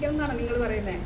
മത്സരിക്കണം എന്നാണ് നിങ്ങൾ പറയുന്നത്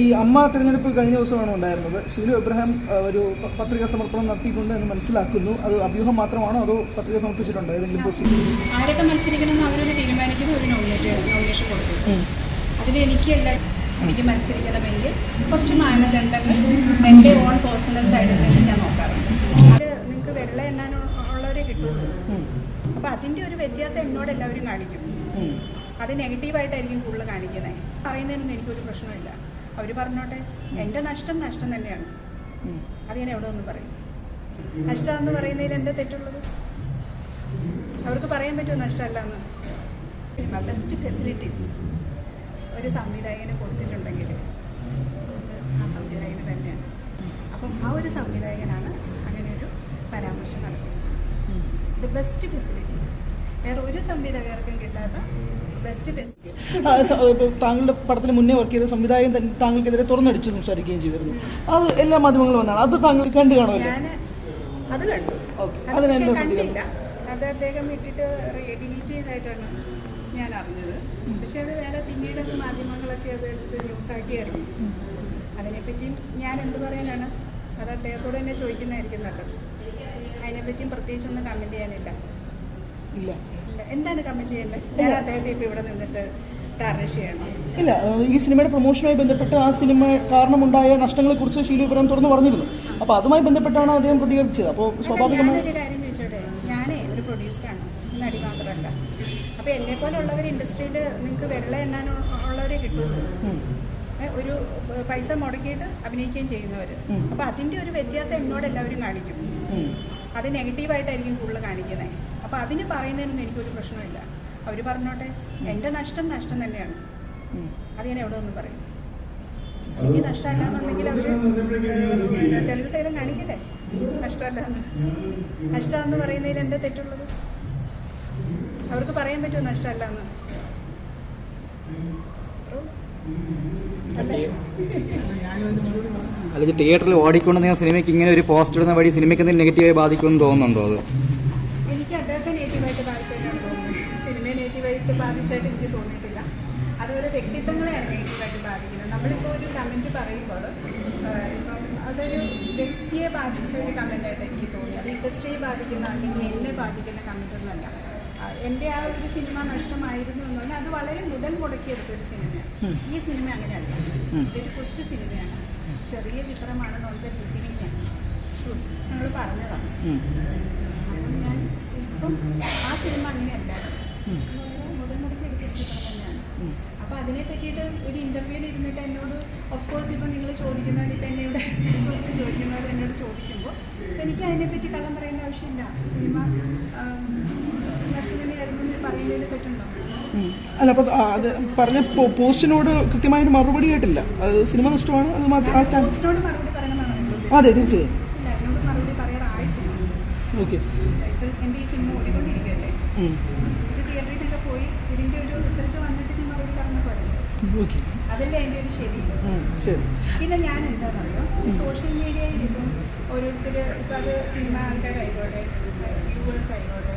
ഈ അമ്മ തിരഞ്ഞെടുപ്പ് കഴിഞ്ഞ ദിവസമാണ് ഉണ്ടായിരുന്നത്. ഷീലു എബ്രഹാം ഒരു പത്രികാ സമർപ്പണം നടത്തിയിട്ടുണ്ട് എന്ന് മനസ്സിലാക്കുന്നു. അത് അഭ്യൂഹം മാത്രമാണോ അതോ പത്രിക സമർപ്പിച്ചിട്ടുണ്ടോ? ഏതെങ്കിലും പോസ്റ്റിൽ ആരൊക്കെ മത്സരിക്കണമെന്ന് അവരൊരു തീരുമാനിക്കുന്നു ഒരു നോമിനേഷൻ കൊടുക്കും അതിൽ എനിക്കല്ല എനിക്ക് മത്സരിക്കണമെങ്കിൽ കുറച്ച് മാനദണ്ഡങ്ങൾ എന്റെ ഓൺ പേഴ്സണൽ സൈഡിൽ നിന്ന് ഞാൻ നോക്കാറുണ്ട്. അത് നിങ്ങൾക്ക് വെള്ള എണ്ണാനുള്ളവരെ കിട്ടുള്ളൂ. അപ്പോൾ അതിന്റെ ഒരു വ്യത്യാസം എന്നോട് എല്ലാവരും കാണിക്കും. അത് നെഗറ്റീവായിട്ടായിരിക്കും കൂടുതൽ കാണിക്കുന്നത് പറയുന്നതിനൊന്നും എനിക്കൊരു പ്രശ്നമില്ല. അവർ പറഞ്ഞോട്ടെ എന്റെ നഷ്ടം നഷ്ടം തന്നെയാണ്. അത് ഞാൻ എവിടെ ഒന്ന് പറയും നഷ്ടം എന്ന് പറയുന്നതിൽ എന്താ തെറ്റുള്ളത്? അവർക്ക് പറയാൻ പറ്റുമോ നഷ്ടമല്ല എന്ന്? ബെസ്റ്റ് ഫെസിലിറ്റീസ് ഒരു സംവിധായകന് കൊടുത്തിട്ടുണ്ടെങ്കിൽ അത് ആ സംവിധായകന് തന്നെയാണ്. അപ്പം ആ ഒരു സംവിധായകനാണ് അങ്ങനെ ഒരു പരാമർശം നടത്തുന്നത് ദ ബെസ്റ്റ് ഫെസിലിറ്റി വേറെ ഒരു സംവിധായകർക്കും കിട്ടാത്ത താങ്കളുടെ പടത്തിന് മുന്നേ വർക്ക് ചെയ്ത സംവിധായകൻ താങ്കൾക്കെതിരെ തുറന്നടിച്ച് സംസാരിക്കുകയും ചെയ്തിരുന്നു. അത് എല്ലാ മാധ്യമങ്ങളും വന്നാണ്. അത് താങ്കൾ കണ്ടു കാണുമല്ലോ? അത് കണ്ടു. അതിനെന്താ കണ്ടില്ല. അത് അദ്ദേഹം ഇട്ടിട്ട് ഡിലീറ്റ് ചെയ്തായിട്ടാണ് ഞാൻ അറിഞ്ഞത്. പക്ഷെ അത് വേറെ പിന്നീട് അത് മാധ്യമങ്ങളൊക്കെ അത് എടുത്ത് ന്യൂസാക്കിയായിരുന്നു അതിനെപ്പറ്റിയും ഞാൻ എന്ത് പറയാനാണ്? അത് അദ്ദേഹത്തോട് തന്നെ ചോദിക്കുന്നതായിരിക്കും നല്ലത്. അതിനെപ്പറ്റിയും പ്രത്യേകിച്ചൊന്നും കമന്റ് ചെയ്യാനില്ല. ഇല്ല. എന്താണ് കമന്റ് ചെയ്യേണ്ടത് ഞാൻ അദ്ദേഹത്തെ ഇപ്പൊ ഇവിടെ നിന്നിട്ട് ഇല്ല. ഈ സിനിമയുടെ പ്രൊമോഷനുമായി ബന്ധപ്പെട്ട് ആ സിനിമ കാരണമുണ്ടായ നഷ്ടങ്ങളെ കുറിച്ച് ഇബ്രാഹിം തുറന്നു പറഞ്ഞിരുന്നു. അപ്പോൾ അതുമായി ബന്ധപ്പെട്ടാണ് അദ്ദേഹം പ്രതികരിച്ചത്. അപ്പോൾ സ്വാഭാവികമായി ഞാനേ ഒരു പ്രൊഡ്യൂസറാണ് നടി മാത്രമല്ല. അപ്പോൾ എന്നെ പോലുള്ളവർ ഇൻഡസ്ട്രിയിൽ നിങ്ങൾക്ക് വെള്ള എണ്ണാനുള്ളവരെ കിട്ടുള്ളൂ ഒരു പൈസ മുടക്കിയിട്ട് അഭിനയിക്കുകയും ചെയ്യുന്നവര്. അപ്പൊ അപ്പോൾ അതിന്റെ ഒരു വ്യത്യാസം എന്നോട് എല്ലാവരും കാണിക്കും. അത് നെഗറ്റീവായിട്ടായിരിക്കും കൂടുതൽ കാണിക്കുന്നത്. അപ്പോൾ അതിന് പറയുന്നതിനൊന്നും എനിക്കൊരു പ്രശ്നമില്ല. അവർ പറഞ്ഞോട്ടെ എന്റെ നഷ്ടം നഷ്ടം തന്നെയാണ്. അത് ഞാൻ എവിടെ ഒന്നും പറയും? എനിക്ക് നഷ്ടമല്ല എന്നുണ്ടെങ്കിൽ അവർ തെലുങ്ക് സൈലം കാണിക്കട്ടെ? നഷ്ടമല്ല എന്ന് നഷ്ടം എന്ന് പറയുന്നതിൽ എന്താ തെറ്റുള്ളത്? അവർക്ക് പറയാൻ പറ്റുമോ നഷ്ടമല്ല എന്ന് അത്രേ തിയേറ്ററിൽ ഓടിക്കൊണ്ട് നിങ്ങൾ ഓടിക്കൊണ്ടിരുന്ന സിനിമയ്ക്ക് ഇങ്ങനെ ഒരു പോസ്റ്റ് ഇടുന്ന വഴി സിനിമയ്ക്ക് എന്തെങ്കിലും നെഗറ്റീവായി ബാധിക്കുമെന്ന് തോന്നുന്നുണ്ടോ അത്? എനിക്ക് അദ്ദേഹത്തെ നെഗറ്റീവായിട്ട് ബാധിച്ചായിട്ടാണ് തോന്നുന്നത് സിനിമയെ നെഗറ്റീവായിട്ട് ബാധിച്ചായിട്ട് എനിക്ക് തോന്നിയിട്ടില്ല. അതൊരു വ്യക്തിത്വങ്ങളെയാണ് നെഗറ്റീവായിട്ട് ബാധിക്കുന്നത്. നമ്മളിപ്പോൾ ഒരു കമന്റ് പറയുമ്പോൾ ആ, ഇപ്പം അതൊരു വ്യക്തിയെ ബാധിച്ച ഒരു കമന്റായിട്ട് എനിക്ക് തോന്നി അത് ഇൻഡസ്ട്രിയെ ബാധിക്കുന്ന അല്ലെങ്കിൽ എന്നെ ബാധിക്കുന്ന കമന്റൊന്നുമല്ല ആ, എന്റെ ആ ഒരു സിനിമ നഷ്ടമായിരുന്നു എന്ന് പറഞ്ഞാൽ അത് വളരെ മുതൽ മുടക്കിയെടുത്ത ഒരു സിനിമയാണ് ഈ സിനിമ അങ്ങനെയല്ല. ഇതൊരു കൊച്ചു സിനിമയാണ് ചെറിയ ചിത്രമാണ് ചിത്രമാണെന്നുള്ളത് ബിഗിനിങ് ഞങ്ങൾ പറഞ്ഞതാണ്. അപ്പം ഞാൻ ഇപ്പം ആ സിനിമ അങ്ങനെയല്ല. മുതൽ മുടക്കി എടുത്തൊരു ചിത്രം തന്നെയാണ്. അപ്പം അതിനെ പറ്റിയിട്ട് ഒരു ഇന്റർവ്യൂവിൽ ഇരുന്നിട്ട് എന്നോട് ഓഫ് കോഴ്സ് ഇപ്പം നിങ്ങൾ ചോദിക്കുന്നവർ ഇപ്പം എന്നെ ഇവിടെ ചോദിക്കുന്നവർ എന്നോട് ചോദിക്കുമ്പോൾ എനിക്ക് അതിനെപ്പറ്റി കള്ളം പറയേണ്ട ആവശ്യമില്ല. സിനിമ എന്ന് പറയുന്നതിൽ തെറ്റുണ്ടോ. അല്ല അപ്പോൾ അത് പറഞ്ഞ പോസ്റ്റിനോട് കൃത്യമായൊരു മറുപടി കേട്ടില്ല അത് സിനിമ നഷ്ടമാണ് അത് മാത്രം ആ സ്റ്റാൻഡ് അതെ തീർച്ചയായും. ഓക്കെ. ശരി. പിന്നെ ഞാൻ എന്താണെന്നറിയോ സോഷ്യൽ മീഡിയയിൽ ഇപ്പം ഓരോരുത്തർ ഇപ്പം അത് സിനിമ ആൾക്കാരായിക്കോട്ടെ വ്യൂവേഴ്സ് ആയിക്കോട്ടെ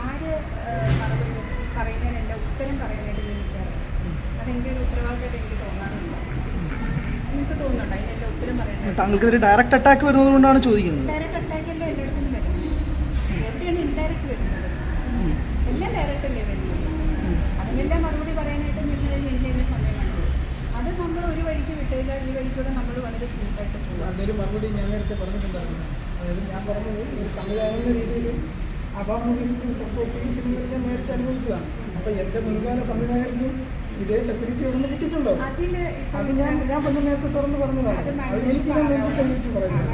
ആര് പറയുന്നതിനെല്ലാം ഉത്തരം പറയാനായിട്ട് നിൽക്കാറ്. അതെന്റെ ഒരു ഉത്തരവാദിത്തമായിട്ട് എനിക്ക് തോന്നാറില്ല നിങ്ങൾക്ക് തോന്നുന്നുണ്ടോ? അതിനെല്ലാം ഉത്തരം പറയാനായിട്ട്? താങ്കൾക്കെതിരെ ഡയറക്റ്റ് അറ്റാക്ക് വരുന്നത് കൊണ്ടാണ് ചോദിക്കുന്നത്. ഡയറക്റ്റ് അറ്റാക്ക് അല്ലേ എന്റെ അടുത്ത് നിന്ന് വരുന്നത്? എവിടെയാണ് ഇൻഡയറക്റ്റ് വരുന്നത്? എല്ലാം ഡയറക്റ്റ് അല്ലേ വരുന്നത്? അതിനെല്ലാം മറുപടി പറയാനായിട്ട് നിന്ന് കഴിഞ്ഞാൽ എന്റെ സമയം കണ്ടു അത് നമ്മൾ ഒരു വഴിക്ക് വിട്ടില്ല ഈ വഴിക്കൂടെ നമ്മൾ വളരെ സ്മൂത്തായിട്ട് പോകും അതിന്റെ ഒരു മറുപടി ഞാൻ നേരത്തെ പറഞ്ഞിട്ടുണ്ടായിരുന്നു. അതായത് ഞാൻ പറഞ്ഞത് ഒരു സംവിധാനം എന്ന രീതിയിൽ അബാ മൂവീസിന്റെ സപ്പോർട്ട് ഈ സിനിമയിൽ ഞാൻ നേരിട്ട് അനുഭവിച്ചതാണ് അപ്പോൾ എന്റെ മുൻകാല സംവിധായകർക്കും ഇതേ ഫെസിലിറ്റി ഒന്നും കിട്ടിയിട്ടുണ്ടോ? അത് ഞാൻ ഞാൻ പറഞ്ഞ നേരത്തെ തുറന്ന് പറഞ്ഞതാണ്. അത് എനിക്ക് ഞാൻ നെഞ്ചിൽ കൈവച്ച് പറയുന്നത്.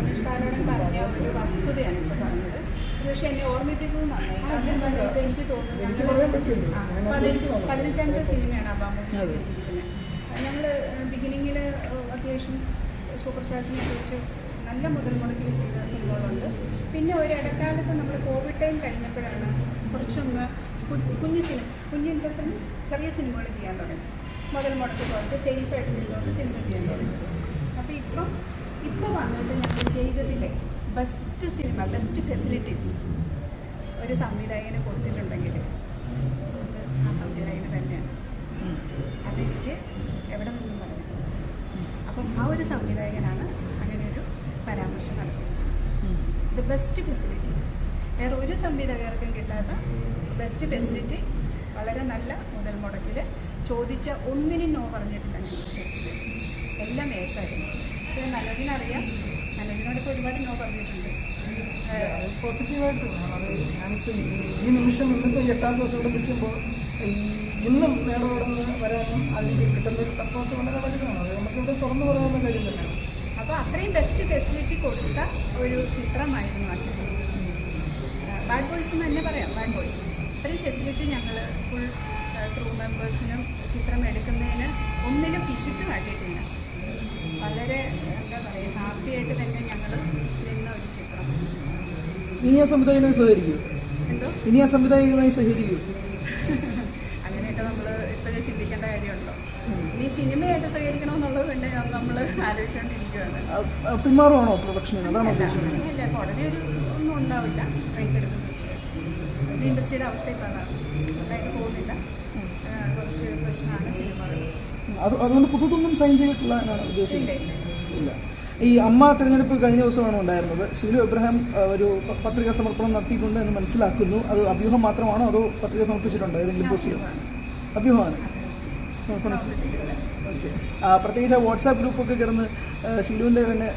പക്ഷെ എന്നെ ഓർമ്മിപ്പിച്ചത് നന്നായി. എനിക്ക് തോന്നുന്നു എനിക്ക് പറയാൻ പറ്റുമല്ലോ പതിനഞ്ചാമത്തെ സിനിമയാണ് അബാമ ഞങ്ങൾ ബിഗിനിങ്ങിൽ അത്യാവശ്യം സൂപ്പർ സ്റ്റാർസിനെ കുറിച്ച് നല്ല മുതൽ മുടക്കിൽ ചെയ്ത സിനിമകളുണ്ട്. പിന്നെ ഒരു ഇടക്കാലത്ത് നമ്മൾ കോവിഡ് ടൈം കഴിഞ്ഞപ്പോഴാണ് കുറച്ചൊന്ന് കുഞ്ഞ് സിനിമ കുഞ്ഞ് ഇൻ ദ സെൻസ് ചെറിയ സിനിമകൾ ചെയ്യാൻ തുടങ്ങി. മുതൽ മുടക്ക് കുറച്ച് സേഫായിട്ട് നിന്നുകൊണ്ട് സിനിമ ചെയ്യാൻ തുടങ്ങി. അപ്പോൾ ഇപ്പം ഇപ്പോൾ വന്നിട്ട് ഞങ്ങൾ ചെയ്തതിലെ ബെസ്റ്റ് സിനിമ ബെസ്റ്റ് ഫെസിലിറ്റീസ് ഒരു സംവിധായകന് കൊടുത്തിട്ടുണ്ടെങ്കിൽ അത് ആ സംവിധായകന് തന്നെയാണ്. അതെനിക്ക് എവിടെ നിന്നും പറഞ്ഞു അപ്പം ആ ഒരു സംവിധായകനാണ് പരാമർശം നടക്കുന്നത് ദ ബെസ്റ്റ് ഫെസിലിറ്റി വേറെ ഒരു സംവിധായകർക്കും കിട്ടാത്ത ബെസ്റ്റ് ഫെസിലിറ്റി വളരെ നല്ല മുതൽ മുടക്കിൽ ചോദിച്ച ഒന്നിനും നോ പറഞ്ഞിട്ടില്ല ഞങ്ങൾ സെറ്റിൽ എല്ലാം ഏസായിരുന്നു പക്ഷേ മനോജിനറിയാം മനോജിനോട് ഇപ്പോൾ ഒരുപാട് നോ പറഞ്ഞിട്ടുണ്ട്. പോസിറ്റീവായിട്ട് അത് ഞാനിപ്പോൾ ഈ നിമിഷം ഇന്നിപ്പോൾ എട്ടാം ദിവസം ഇവിടെ നിൽക്കുമ്പോൾ ഈ ഇന്നും മേടം ഇവിടെ നിന്ന് വരാനും അതിന് കിട്ടുന്ന ഒരു സപ്പോർട്ട് വളരെ വലുതാണ്. അത് നമുക്കിവിടെ തുറന്നു പറയാനുള്ള കാര്യം തന്നെയാണ്. അപ്പോൾ അത്രയും ബെസ്റ്റ് ഫെസിലിറ്റി കൊടുത്ത ഒരു ചിത്രമായിരുന്നു ആ ചിത്രം. ബാഡ് ബോയ്സ് എന്ന് തന്നെ പറയാം ബാഡ് ബോയ്സ് അത്രയും ഫെസിലിറ്റി ഞങ്ങൾ ഫുൾ ക്രൂ മെമ്പേഴ്സിനും ചിത്രം എടുക്കുന്നതിന് ഒന്നിനും പിശുക്ക് കാട്ടിയിട്ടില്ല. വളരെ എന്താ പറയുക ഹാപ്പിയായിട്ട് തന്നെ ഞങ്ങൾ നിന്ന ഒരു ചിത്രം. ഇനി ആ സംവിധായകനുമായി സഹകരിക്കൂ. എന്തോ? ഇനി ആ സഹകരിക്കൂ. അങ്ങനെയൊക്കെ നമ്മൾ ഇപ്പോഴേ ചിന്തിക്കേണ്ട കാര്യമുണ്ടോ? ഇനി സിനിമയായിട്ട് സ്വീകരിക്കണമെന്നുള്ളത് തന്നെ നമ്മൾ ആലോചിച്ചുകൊണ്ടിരിക്കുകയാണ് പിന്മാറുവാണോ പ്രൊഡക്ഷൻ അതാണോ ഇല്ല ഉടനെ ഒരു ഒന്നും ഉണ്ടാവില്ല. ബ്രേക്ക് വിഷയം ഇത് ഇൻഡസ്ട്രിയുടെ അവസ്ഥ ഇപ്പം അതാണ് നന്നായിട്ട് പോകുന്നില്ല കുറച്ച് പ്രശ്നമാണ് സിനിമകൾ. അത് അതുകൊണ്ട് പുതുതൊന്നും സൈൻ ചെയ്തിട്ടില്ല എന്നാണ് ഉദ്ദേശിക്കുന്നത്? ഇല്ല ഈ അമ്മ തിരഞ്ഞെടുപ്പ് കഴിഞ്ഞ ദിവസമാണ് ഉണ്ടായിരുന്നത്. ഷീലു എബ്രഹാം ഒരു പത്രിക സമർപ്പണം നടത്തിയിട്ടുണ്ട് എന്ന് മനസ്സിലാക്കുന്നു. അത് അഭ്യൂഹം മാത്രമാണോ അതോ പത്രിക സമർപ്പിച്ചിട്ടുണ്ടോ ഏതെങ്കിലും പോസ്റ്റിൽ? അഭ്യൂഹമാണ്. പ്രത്യേകിച്ച് വാട്സാപ്പ് ഗ്രൂപ്പൊക്കെ കിടന്ന് ഷിലുവിന്റെ തന്നെ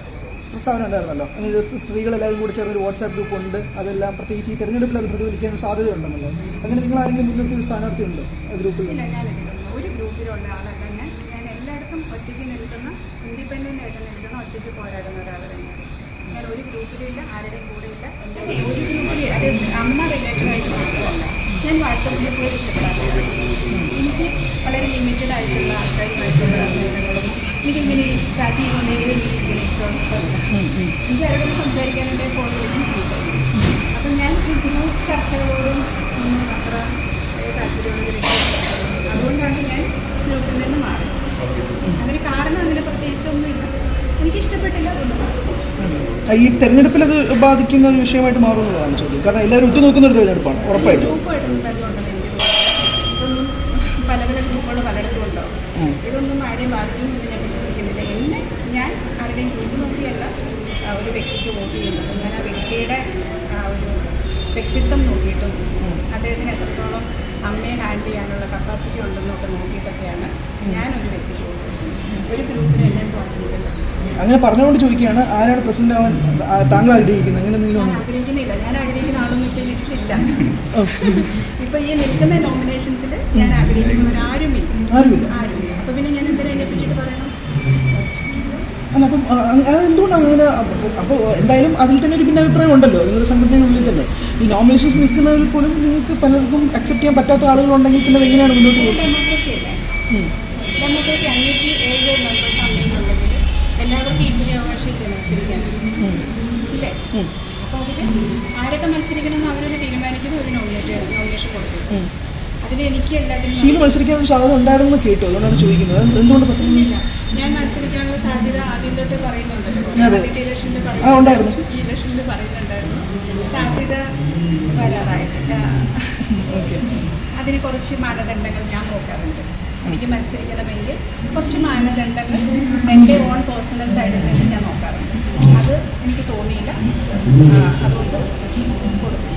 പ്രസ്താവന ഉണ്ടായിരുന്നല്ലോ. അങ്ങനെ ഒരു സ്ത്രീകളെല്ലാവരും കൂടി ചേർന്ന് ഒരു വാട്സാപ്പ് ഗ്രൂപ്പ് ഉണ്ട്. അതെല്ലാം പ്രത്യേകിച്ച് ഈ തെരഞ്ഞെടുപ്പിൽ അത് പ്രതിഫലിക്കാൻ ഒരു സാധ്യതയുണ്ടെന്നുള്ളത്. അങ്ങനെ നിങ്ങൾ ആരെങ്കിലും മുൻനിർത്തി ഒരു സ്ഥാനാർത്ഥി ഉണ്ടോ ഗ്രൂപ്പിൽ? ഒരു ഗ്രൂപ്പിലുള്ള ആളല്ല ഞാൻ. ഞാൻ എല്ലായിടത്തും ഒറ്റയ്ക്ക് നിൽക്കുന്ന ഇൻഡിപെൻഡന്റ് ആയിട്ട് നിൽക്കുന്ന ഒറ്റയ്ക്ക് പോരാടുന്ന ഒരാൾ തന്നെയാണ്. ഞാൻ ഒരു ഗ്രൂപ്പിലില്ല ആരുടെയും കൂടെ ഇല്ല. എന്റെ ഒരു അമ്മ റിലേറ്റഡ് ഞാൻ വാട്സപ്പ് ഗ്രൂപ്പുകൾ ഇഷ്ടപ്പെടാറില്ല. എനിക്ക് വളരെ ലിമിറ്റഡ് ആയിട്ടുള്ള ആൾക്കാരുമായിട്ടുള്ള ബന്ധങ്ങളും എനിക്കിങ്ങനെ ചാറ്റ് ചെയ്തുകൊണ്ടേ എനിക്കിങ്ങനെ ഇഷ്ടമാണ് എനിക്ക് ആരോടും സംസാരിക്കാനുണ്ടെങ്കിൽ ഫോൺ വിളിക്കും സംസാരിക്കും. അപ്പം ഞാൻ ഈ ഗ്രൂപ്പ് ചർച്ചകളോടും ഒന്നും അത്ര ഏഹ്, അതുകൊണ്ടാണ് ഞാൻ ഗ്രൂപ്പിൽ നിന്ന് മാറി. അതിന് കാരണം അങ്ങനെ പ്രത്യേകിച്ചൊന്നുമില്ല. എനിക്കിഷ്ടപ്പെട്ടില്ല അതുകൊണ്ട് മാറി ഈ തെരഞ്ഞെടുപ്പിൽ അത് ബാധിക്കുന്ന ഒരു വിഷയമായിട്ട് മാറുന്നതാണ് ചോദ്യം. കാരണം എല്ലാവരും ഉറ്റുനോക്കുന്ന ഒരു തെരഞ്ഞെടുപ്പാണ് ഉറപ്പായിട്ടും. പല പല ഗ്രൂപ്പുകൾ പലയിടത്തും ഉണ്ടാവും. ഇതൊന്നും ആരെയും ബാധിക്കുമെന്ന് ഞാൻ വിശ്വസിക്കുന്നില്ല എന്നെ ഞാൻ ആരുടെയും ഗ്രൂപ്പ് നോക്കിയല്ല ഒരു വ്യക്തിക്ക് വോട്ട് ചെയ്യുന്നത്. ഞാൻ ആ വ്യക്തിയുടെ ആ ഒരു വ്യക്തിത്വം നോക്കിയിട്ടും അദ്ദേഹത്തിന് എത്രത്തോളം അമ്മയെ ഹാൻഡിൽ ചെയ്യാനുള്ള കപ്പാസിറ്റി ഉണ്ടെന്നൊക്കെ നോക്കിയിട്ടൊക്കെയാണ് ഞാനൊരു വ്യക്തിക്ക് വോട്ട് ചെയ്യുന്നത്. ഒരു പറ്റും അങ്ങനെ പറഞ്ഞുകൊണ്ട് ചോദിക്കുകയാണ് ആരാണ് പ്രസിഡന്റ് ആവാൻ താങ്കൾ ആഗ്രഹിക്കുന്നത്? അങ്ങനെ എന്തെങ്കിലും? ആഗ്രഹിക്കുന്നില്ല. ഞാൻ ആഗ്രഹിക്കുന്ന ആളൊന്നും ഇപ്പം ലിസ്റ്റിലില്ല ഓ, ഇപ്പൊ ഈ നിൽക്കുന്ന നോമിനേഷൻസിൽ ഞാൻ ആഗ്രഹിക്കുന്നവരാരുമില്ല ആരുമില്ല. ആരുമില്ല. അപ്പൊ പിന്നെ ഞാൻ എന്തിനാ അതിനെ പറ്റിയിട്ട് പറയണം? അല്ല അപ്പം ആ, ആ, അതെന്തുകൊണ്ടാണ് അങ്ങനെ? അപ്പോൾ എന്തായാലും അതിൽ തന്നെ ഒരു ഭിന്നാഭിപ്രായം ഉണ്ടല്ലോ. നിങ്ങളുടെ സംഘടനയുള്ളിൽ തന്നെ. ഈ നോമിനേഷൻസ് നിൽക്കുന്നവരിൽ പോലും നിങ്ങൾക്ക് പലർക്കും അക്സെപ്റ്റ് ചെയ്യാൻ പറ്റാത്ത ആളുകളുണ്ടെങ്കിൽ പിന്നെ അതെങ്ങനെയാണ് മുന്നോട്ട് പോകുന്നത്? ഡെമോക്രസി അല്ലേ. ഡെമോക്രസി അഞ്ഞൂറ്റി ഏഴ് മെമ്പേഴ്സ് അമ്മയിലുണ്ടെങ്കിൽ എല്ലാവർക്കും അവകാശമില്ലേ മത്സരിക്കാൻ. ഇല്ലേ? അപ്പോൾ അതിൽ ആരൊക്കെ മത്സരിക്കണമെന്ന് അവരൊരു തീരുമാനിക്കുന്ന ഒരു നോമിനേറ്റ് നോമിനേഷൻ കൊടുക്കും. ഉം. അതിൽ എനിക്ക് ഷീല മത്സരിക്കാൻ ഒരു സാധ്യത ഉണ്ടായിരുന്നു കേട്ടു അതുകൊണ്ടാണ് ചോദിക്കുന്നത്. എന്തുകൊണ്ട് പറ്റുന്നില്ല ഞാൻ മത്സരിക്കാനുള്ള സാധ്യത ആദ്യം തൊട്ട് പറയുന്നുണ്ടല്ലോ. ഇലക്ഷനിൽ പറയുന്നുണ്ടായിരുന്നു. സാധ്യത വരാറായിട്ടില്ല. ഓക്കെ അതിന് കുറച്ച് മാനദണ്ഡങ്ങൾ ഞാൻ നോക്കാറുണ്ട്. എനിക്ക് മത്സരിക്കണമെങ്കിൽ കുറച്ച് മാനദണ്ഡങ്ങൾ എന്റെ ഓൺ പേഴ്സണൽ സൈഡിൽ നിന്ന് ഞാൻ നോക്കാറുണ്ട്. അത് എനിക്ക് തോന്നിയില്ല. അതുകൊണ്ട് കൊടുത്തു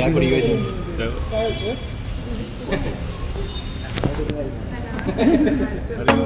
back, what are you guys doing? No.